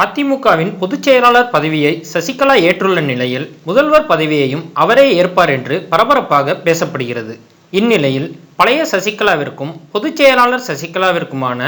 அதிமுகவின் பொதுச் செயலாளர் பதவியை சசிகலா ஏற்றுள்ள நிலையில் முதல்வர் பதவியையும் அவரே ஏற்பார் என்று பரபரப்பாக பேசப்படுகிறது. இந்நிலையில் பழைய சசிகலாவிற்கும் பொதுச் செயலாளர் சசிகலாவிற்குமான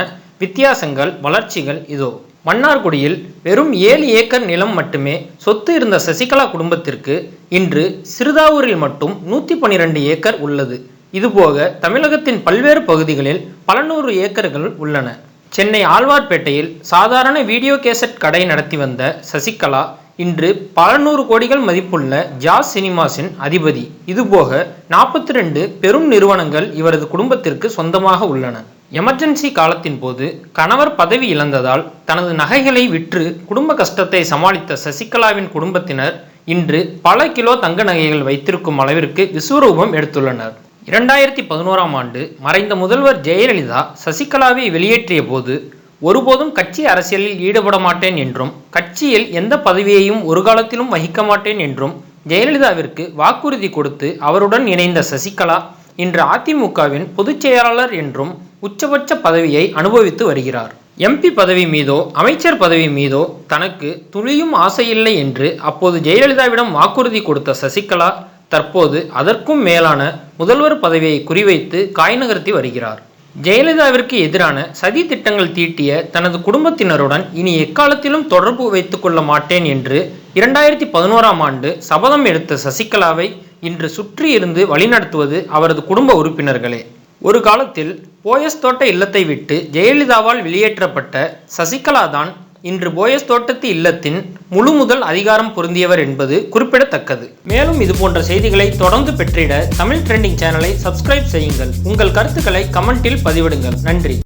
வித்தியாசங்கள் வளர்ச்சிகள் இதோ. மன்னார்குடியில் வெறும் ஏழு ஏக்கர் நிலம் மட்டுமே சொத்து இருந்த சசிகலா குடும்பத்திற்கு இன்று சிறுதாவூரில் மட்டும் நூற்றி பன்னிரண்டு ஏக்கர் உள்ளது. இதுபோக தமிழகத்தின் பல்வேறு பகுதிகளில் பல நூறு ஏக்கர்கள் உள்ளன. சென்னை ஆழ்வார்பேட்டையில் சாதாரண வீடியோ கேசட் கடை நடத்தி வந்த சசிகலா இன்று பல நூறு கோடிகள் மதிப்புள்ள ஜாஸ் சினிமாஸின் அதிபதி. இதுபோக நாற்பத்தி ரெண்டு பெரும் நிறுவனங்கள் இவரது குடும்பத்திற்கு சொந்தமாக உள்ளன. எமர்ஜென்சி காலத்தின் போது கணவர் பதவி இழந்ததால் தனது நகைகளை விற்று குடும்ப கஷ்டத்தை சமாளித்த சசிகலாவின் குடும்பத்தினர் இன்று பல கிலோ தங்க நகைகள் வைத்திருக்கும் அளவிற்கு விஸ்வரூபம் எடுத்துள்ளனர். இரண்டாயிரத்தி பதினோராம் ஆண்டு மறைந்த முதல்வர் ஜெயலலிதா சசிகலாவை வெளியேற்றிய போது ஒருபோதும் கட்சி அரசியலில் ஈடுபட மாட்டேன் என்றும் கட்சியில் எந்த பதவியையும் ஒரு காலத்திலும் வகிக்க மாட்டேன் என்றும் ஜெயலலிதாவிற்கு வாக்குறுதி கொடுத்து அவருடன் இணைந்த சசிகலா இன்று அதிமுகவின் பொதுச் செயலாளர் என்றும் உச்சபட்ச பதவியை அனுபவித்து வருகிறார். எம்பி பதவி மீதோ அமைச்சர் பதவி மீதோ தனக்கு துளியும் ஆசையில்லை என்று அப்போது ஜெயலலிதாவிடம் வாக்குறுதி கொடுத்த சசிகலா தற்போது அதற்கும் மேலான முதல்வர் பதவியை குறிவைத்து காய் நகர்த்தி வருகிறார். ஜெயலலிதாவிற்கு எதிரான சதி திட்டங்கள் தீட்டிய தனது குடும்பத்தினருடன் இனி எக்காலத்திலும் தொடர்பு வைத்துக் கொள்ள மாட்டேன் என்று இரண்டாயிரத்தி பதினோராம் ஆண்டு சபதம் எடுத்த சசிகலாவை இன்று சுற்றி இருந்து வழிநடத்துவது அவரது குடும்ப உறுப்பினர்களே. ஒரு காலத்தில் போயஸ் தோட்ட இல்லத்தை விட்டு ஜெயலலிதாவால் வெளியேற்றப்பட்ட சசிகலா தான் இன்று போயஸ் தோட்டத்து இல்லத்தின் முழு முதல் அதிகாரம் பொருந்தியவர் என்பது குறிப்பிடத்தக்கது. மேலும் இது போன்ற செய்திகளை தொடர்ந்து பெற்றிட தமிழ் ட்ரெண்டிங் சேனலை சப்ஸ்கிரைப் செய்யுங்கள். உங்கள் கருத்துக்களை கமெண்டில் பதிவிடுங்கள். நன்றி.